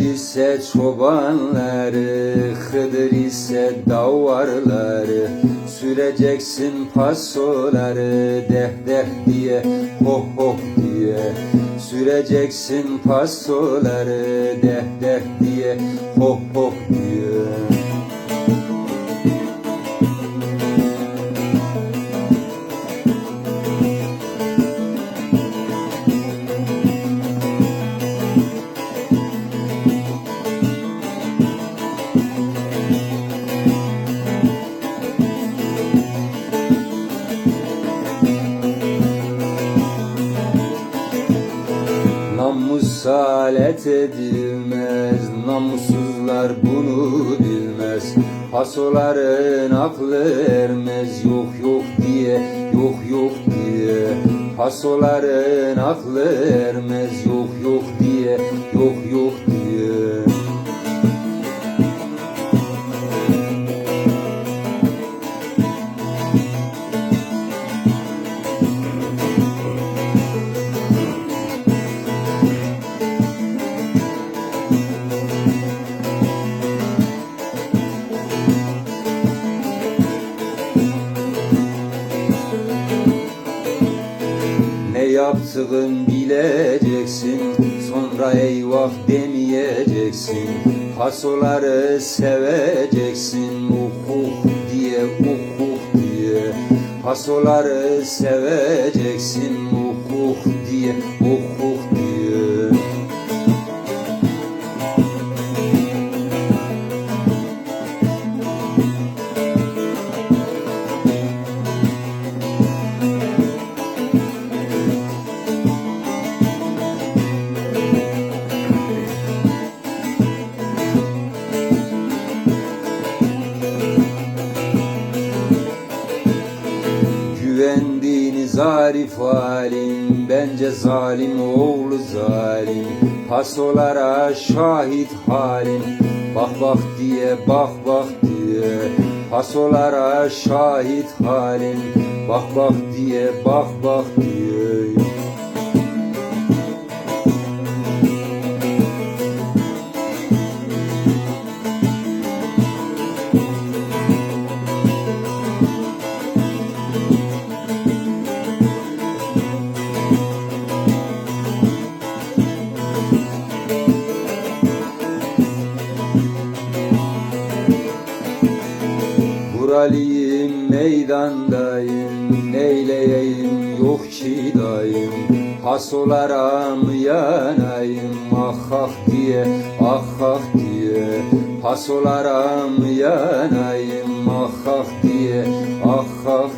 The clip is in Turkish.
ise çobanları Hıdır ise davarları. Süreceksin pasoları Deh deh diye Hoh hoh diye. Süreceksin pasoları Deh deh diye Hoh hoh diye Namus alet edilmez Namussuzlar bunu bilmez. Pasoların aklı ermez Yok yok diye Yok yok diye. Pasoların aklı ermez Yok yok diye Yok yok diye Ne yaptığın bileceksin Sonra eyvah demeyeceksin. Pasoları seveceksin Uh uh diye uh uh diye. Pasoları seveceksin uh diye uh diye Güvendiğiniz arif halim Bence zalim oğlu zalim. Pasolara şahit halim. Bak bak diye bak bak diye. Pasolara şahit halim. Bak bak diye bak bak diye meydandayım Neyleyeyim? Yok ki dayım. Mı yanayım. Ah ah diye ah ah diye. Pasolara mı yanayım. Ah ah diye ah ah